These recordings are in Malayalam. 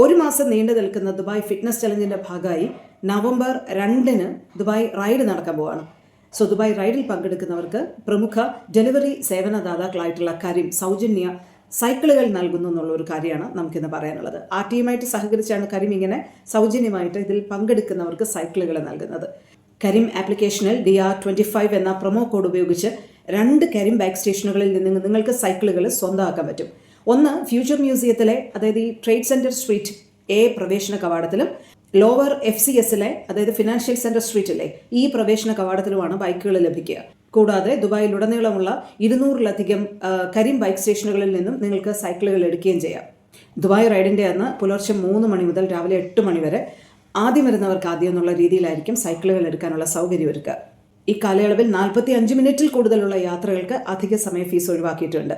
ഒരു മാസം നീണ്ടു നിൽക്കുന്ന ദുബായ് ഫിറ്റ്നസ് ചലഞ്ചിന്റെ ഭാഗമായി നവംബർ രണ്ടിന് ദുബായ് റൈഡ് നടക്കാൻ പോവാണ്. സോ ദുബായ് റൈഡിൽ പങ്കെടുക്കുന്നവർക്ക് പ്രമുഖ ഡെലിവറി സേവനദാതാക്കളായിട്ടുള്ള കരീം സൗജന്യ സൈക്കിളുകൾ നൽകുന്നു എന്നുള്ള ഒരു കാര്യമാണ് നമുക്കിന്ന് പറയാനുള്ളത്. ആ ടീമായിട്ട് സഹകരിച്ചാണ് കരിം ഇങ്ങനെ സൗജന്യമായിട്ട് ഇതിൽ പങ്കെടുക്കുന്നവർക്ക് സൈക്കിളുകൾ നൽകുന്നത്. കരിം ആപ്ലിക്കേഷനിൽ ഡി ആർ ട്വന്റി ഫൈവ് എന്ന പ്രൊമോ കോഡ് ഉപയോഗിച്ച് രണ്ട് കരിം ബൈക്ക് സ്റ്റേഷനുകളിൽ നിന്ന് നിങ്ങൾക്ക് സൈക്കിളുകൾ സ്വന്തമാക്കാൻ പറ്റും. ഒന്ന് ഫ്യൂച്ചർ മ്യൂസിയത്തിലെ അതായത് ഈ ട്രേഡ് സെന്റർ സ്ട്രീറ്റ് എ പ്രവേശന കവാടത്തിലും ലോവർ എഫ് സി എസിലെ അതായത് ഫിനാൻഷ്യൽ സെന്റർ സ്ട്രീറ്റിലെ ഈ പ്രവേശന കവാടത്തിലുമാണ് ബൈക്കുകൾ ലഭിക്കുക. കൂടാതെ ദുബായിലുടനീളമുള്ള ഇരുന്നൂറിലധികം കരിം ബൈക്ക് സ്റ്റേഷനുകളിൽ നിന്നും നിങ്ങൾക്ക് സൈക്കിളുകൾ എടുക്കുകയും ചെയ്യാം. ദുബായ് റൈഡിന്റെ അന്ന് പുലർച്ചെ മൂന്ന് മണി മുതൽ രാവിലെ എട്ട് മണി വരെ ആദ്യം വരുന്നവർക്ക് ആദ്യം എന്നുള്ള രീതിയിലായിരിക്കും സൈക്കിളുകൾ എടുക്കാനുള്ള സൗകര്യം ഒരുക്കുക. ഈ കാലയളവിൽ നാൽപ്പത്തി അഞ്ച് മിനിറ്റിൽ കൂടുതലുള്ള യാത്രകൾക്ക് അധിക സമയ ഫീസ് ഒഴിവാക്കിയിട്ടുണ്ട്.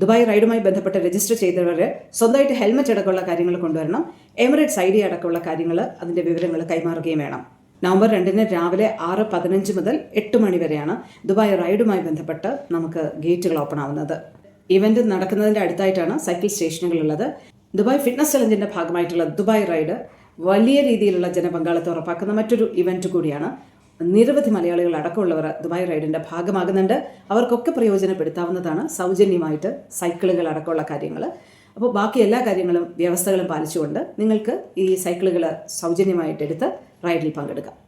ദുബായ് റൈഡുമായി ബന്ധപ്പെട്ട് രജിസ്റ്റർ ചെയ്തവർ സ്വന്തമായിട്ട് ഹെൽമറ്റ് അടക്കമുള്ള കാര്യങ്ങൾ കൊണ്ടുവരണം. എമിറേറ്റ്സ് ഐ ഡി അടക്കമുള്ള കാര്യങ്ങൾ അതിന്റെ വിവരങ്ങൾ കൈമാറുകയും വേണം. നവംബർ രണ്ടിന് രാവിലെ ആറ് പതിനഞ്ച് മുതൽ എട്ട് മണി വരെയാണ് ദുബായ് റൈഡുമായി ബന്ധപ്പെട്ട് നമുക്ക് ഗേറ്റുകൾ ഓപ്പൺ ആവുന്നത്. Event നടക്കുന്നതിന്റെ അടുത്തായിട്ടാണ് cycle സ്റ്റേഷനുകളുള്ളത്. ദുബായ് ഫിറ്റ്നസ് ചലഞ്ചിന്റെ ഭാഗമായിട്ടുള്ള ദുബായ് റൈഡ് വലിയ രീതിയിലുള്ള ജനപങ്കാളിത്തം ഉറപ്പാക്കുന്ന മറ്റൊരു ഇവന്റ് കൂടിയാണ് നിരവധി മലയാളികൾ അടക്കമുള്ളവർ ദുബായ് റൈഡിന്റെ ഭാഗമാകുന്നുണ്ട്. അവർക്കൊക്കെ പ്രയോജനപ്പെടുത്താവുന്നതാണ് സൗജന്യമായിട്ട് സൈക്കിളുകൾ അടക്കമുള്ള കാര്യങ്ങൾ. അപ്പോൾ ബാക്കി എല്ലാ കാര്യങ്ങളും വ്യവസ്ഥകളും പാലിച്ചുകൊണ്ട് നിങ്ങൾക്ക് ഈ സൈക്കിളുകൾ സൗജന്യമായിട്ട് എടുത്ത് റൈഡിൽ പങ്കെടുക്കാം.